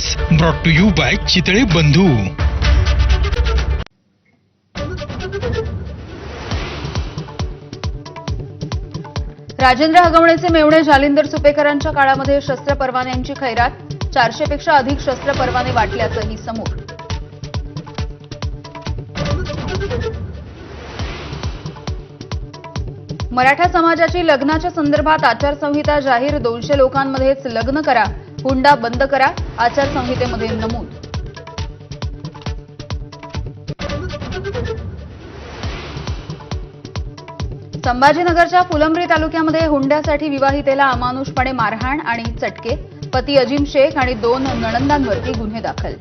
Headlines brought to you by Chitale Bandhu Rajendra हगवणेचे मेवणे Jalinder सुपेकरांच्या काळामध्ये शस्त्र परवान्यांची खैरात चारशे पेक्षा अधिक शस्त्र परवाने वाटल्याचंही समोर. मराठा समाजाची लग्नाच्या संदर्भात आचारसंहिता जाहीर दोनशे लोकांमध्येच लग्न करा हुंडा बंद करा. आचारसंहितेमध्ये नमूद. संभाजीनगरच्या फुलंब्री तालुक्यामध्ये हुंड्यासाठी विवाहितेला अमानुषपणे मारहाण आणि चटके. पती अजिम शेख आणि दोन नणंदांवरती गुन्हे दाखल.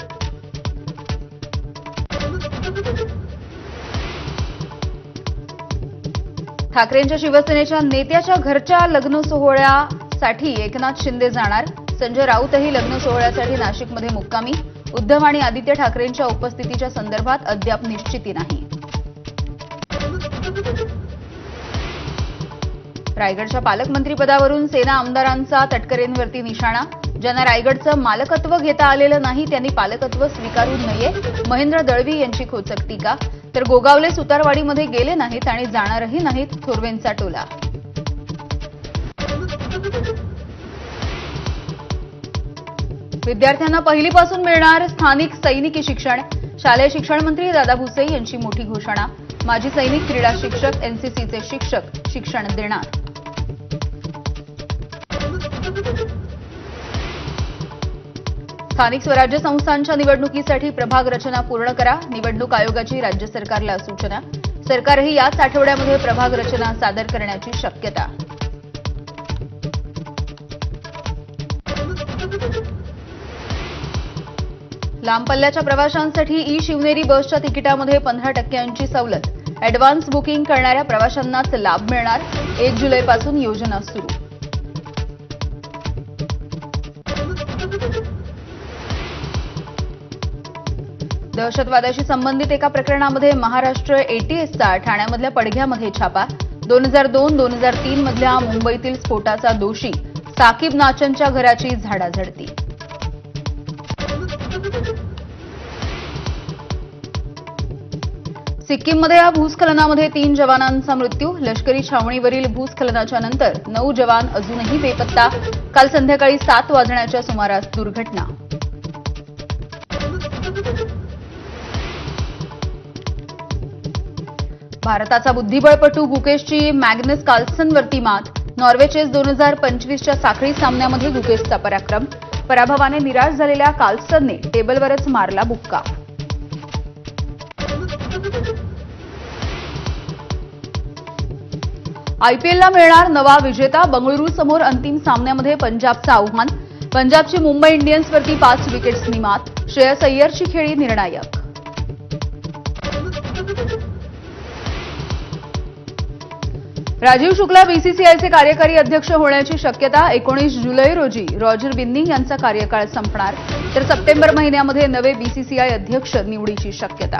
ठाकरेंच्या शिवसेनेच्या नेत्याच्या घरच्या लग्न सोहळ्यासाठी एकनाथ शिंदे जाणार. संजय राऊतही लग्न सोहळ्यासाठी नाशिकमध्ये मुक्कामी. उद्धव आणि आदित्य ठाकरेंच्या उपस्थितीच्या संदर्भात अद्याप निश्चिती नाही. रायगडच्या पालकमंत्रीपदावरून सेना आमदारांचा तटकरेंवरती निशाणा. ज्यांना रायगडचं मालकत्व घेता आलेलं नाही त्यांनी पालकत्व स्वीकारू नये महेंद्र दळवी यांची खोचक टीका. तर गोगावले सुतारवाडीमध्ये गेले नाहीत आणि जाणारही नाहीत थोरवेंचा टोला. विद्यार्थ्यांना पहिलीपासून मिळणार स्थानिक सैनिकी शिक्षण. शालेय शिक्षण मंत्री दादा भुसे यांची मोठी घोषणा. माजी सैनिक क्रीडा शिक्षक एनसीसीचे शिक्षक शिक्षण देणार. स्थानिक स्वराज्य संस्थांच्या निवडणुकीसाठी प्रभाग रचना पूर्ण करा. निवडणूक आयोगाची राज्य सरकारला सूचना. सरकारही याच आठवड्यामध्ये प्रभाग रचना सादर करण्याची शक्यता. लांब पल्ल्याच्या प्रवाशांसाठी ई शिवनेरी बसच्या तिकिटामध्ये पंधरा टक्क्यांची सवलत. ऍडव्हान्स बुकिंग करणाऱ्या प्रवाशांनाच लाभ मिळणार. एक जुलैपासून योजना सुरू. दहशतवादाशी संबंधित एका प्रकरणामध्ये महाराष्ट्र एटीएसचा ठाण्यामधल्या पडघ्यामध्ये छापा. दोन हजार दोन दोन हजार तीन मधल्या मुंबईतील स्फोटाचा दोषी साकीब नाचनच्या घराची झाडाझडती. सिक्कीममध्ये या भूस्खलनामध्ये तीन जवानांचा मृत्यू. लष्करी छावणीवरील भूस्खलनाच्या नंतर नऊ जवान अजूनही बेपत्ता. काल संध्याकाळी सात वाजण्याच्या सुमारास दुर्घटना. भारताचा बुद्धिबळपटू गुकेशची मॅग्नस कार्लसनवरती मात. नॉर्वेचेस दोन हजार पंचवीसच्या साखळी सामन्यामध्ये गुकेशचा पराक्रम. पराभवाने निराश झालेल्या कार्लसनने टेबलवरच मारला बुक्का. आयपीएलला मिळणार नवा विजेता बंगळुरू समोर अंतिम सामन्यामध्ये पंजाबचं आव्हान पंजाबची मुंबई इंडियन्सवरती पाच विकेट्सनी मात श्रेयस अय्यरची खेळी निर्णायक. राजीव शुक्ला बीसीसीआयचे कार्यकारी अध्यक्ष होण्याची शक्यता एकोणीस जुलै रोजी रॉजर बिन्नी यांचा कार्यकाळ संपणार. तर सप्टेंबर महिन्यामध्ये नवे बीसीसीआय अध्यक्ष निवडीची शक्यता.